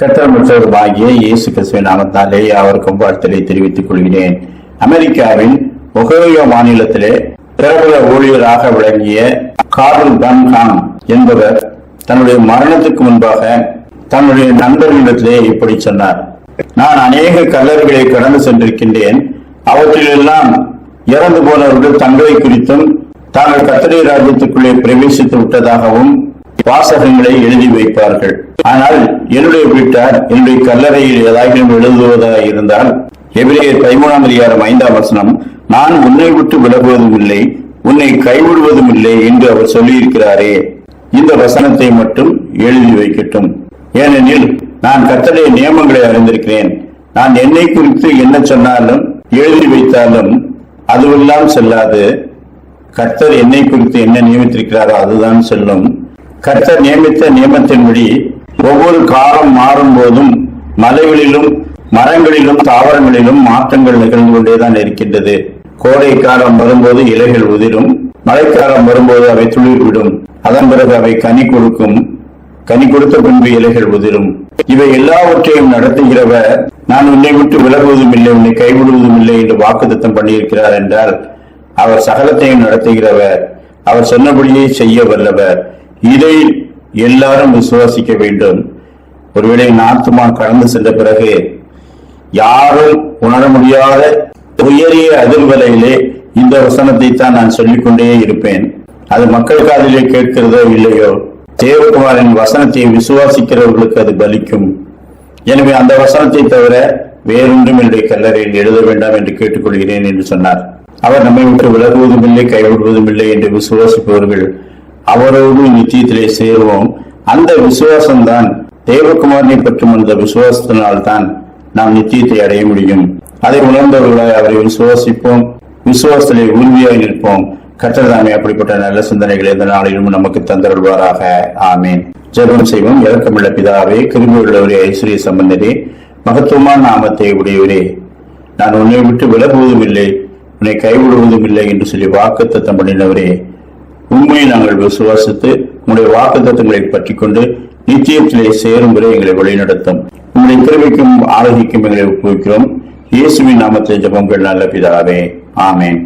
கர்த்தர் மற்றவருமாகிய இயேசு கிறிஸ்துவ நாமத்தாலே அவருக்கும் வாழ்த்தலை தெரிவித்துக் கொள்கிறேன். அமெரிக்காவின் ஒகோயோ மாநிலத்திலே பிரபல ஊழியராக விளங்கிய கார்ல் கான் என்பவர் தன்னுடைய மரணத்துக்கு முன்பாக தன்னுடைய நண்பர்களிடத்திலே இப்படி சொன்னார். நான் அநேக கல்லறைகளை கடந்து சென்றிருக்கின்றேன். அவற்றிலெல்லாம் இறந்து போனவர்கள் தங்களை குறித்தும் தாங்கள் கத்திரை ராஜ்யத்துக்குள்ளே பிரவேசித்து விட்டதாகவும் வாசகங்களை எழுதி வைப்பார்கள். ஆனால் என்னுடைய வீட்டார் என்னுடைய கல்லறையில் ஏதாகிலும் எழுதுவதாக இருந்தால் எபிரேயர் பதிமூணாம் அதிகாரம் ஐந்தாம் வசனம் நான் உன்னை விட்டு விலகுவதும் இல்லை உன்னை கைவிடுவதும் இல்லை என்று அவர் சொல்லியிருக்கிறாரே. இந்த வசனத்தை மட்டும் எழுதி வைக்கட்டும். ஏனெனில் நான் கத்தடைய நியமங்களை அறிந்திருக்கிறேன். நான் என்னை குறித்து என்ன சொன்னாலும் எழுதி வைத்தாலும் அதுவெல்லாம் செல்லாது. கர்த்தர் என்னை குறித்து என்ன நியமித்திருக்கிறாரோ அதுதான் செல்லும். கர்த்தர் நியமித்த நியமத்தின்படி ஒவ்வொரு காலம் மாறும் போதும் மலைகளிலும் மரங்களிலும் தாவரங்களிலும் மாற்றங்கள் நிகழ்ந்து கொண்டேதான் இருக்கின்றது. கோடை காலம் வரும்போது இலைகள் உதிரும் மழைக்காலம் வரும்போது அவை துளிர்விடும். அதன் பிறகு அவை கனி கொடுக்கும் கனி கொடுத்த பின்பு இலைகள் உதிரும். இவை எல்லாவற்றையும் நடத்துகிறவர் நான் உன்னை விட்டு விலகுவதும் இல்லை உன்னை கைவிடுவதும் இல்லை என்று வாக்குத்தத்தம் பண்ணியிருக்கிறார் என்றால் அவர் சகலத்தையும் நடத்துகிறவர். அவர் சொன்னபடியே செய்ய வல்லவர். இதை எல்லாரும் விசுவாசிக்க வேண்டும். ஒருவேளை நாத்துமா கடந்து சென்ற பிறகு யாரும் உணர முடியாத உயரிய அதிர்வலையிலே இந்த வசனத்தை தான் நான் சொல்லிக்கொண்டே இருப்பேன். அது மக்கள் காதிலே கேட்கிறதோ இல்லையோ தேவகுமாரின் வசனத்தை விசுவாசிக்கிறவர்களுக்கு அது பலிக்கும். எனவே அந்த வசனத்தை தவிர வேறொன்றும் என்னுடைய கல்லறையில் எழுத வேண்டாம் என்று கேட்டுக்கொள்கிறேன் என்று சொன்னார். அவர் நம்மை விட்டு விலகுவதும் இல்லை கைவிடுவதும் இல்லை என்று விசுவாசிப்பவர்கள் அவரோடு நித்தியத்திலே சேருவோம். அந்த விசுவாசம்தான் தேவகுமாரனை பற்றும் அந்த விசுவாசத்தினால்தான் நாம் நித்தியத்தை அடைய முடியும். அதை உணர்ந்தவர்களாய் அவரை விசுவாசிப்போம். விசுவாசத்திலே உறுதியாய் நிற்போம். கற்றதாமே அப்படிப்பட்ட நல்ல சிந்தனைகளை இந்த நாளிலும் நமக்கு தந்தருள்வாராக. ஆமேன். ஜெபம் செய்வோம். இறக்கமுள்ள பிதாவே கிருமி உள்ளவரே ஐஸ்வர்ய சம்பந்தரே மகத்துவமான நாமத்தை உடையவரே நான் உன்னை விட்டு விலகுவதும் இல்லை உன்னை கைவிடுவதும் இல்லை என்று சொல்லி வாக்குத்தத்தம் பண்ணினவரே உண்மையை நாங்கள் விசுவாசித்து உங்களுடைய வாக்குத்தங்களை பற்றி கொண்டு நிச்சயத்திலே சேரும் வரை எங்களை வழிநடத்தும். உங்களுடைய கிருமிக்கும் ஆரோக்கியக்கும் எங்களை ஒப்புவிக்கிறோம் இயேசுவின் நாமத்தை ஜபங்கள் நல்ல பிதாவே. ஆமேன்.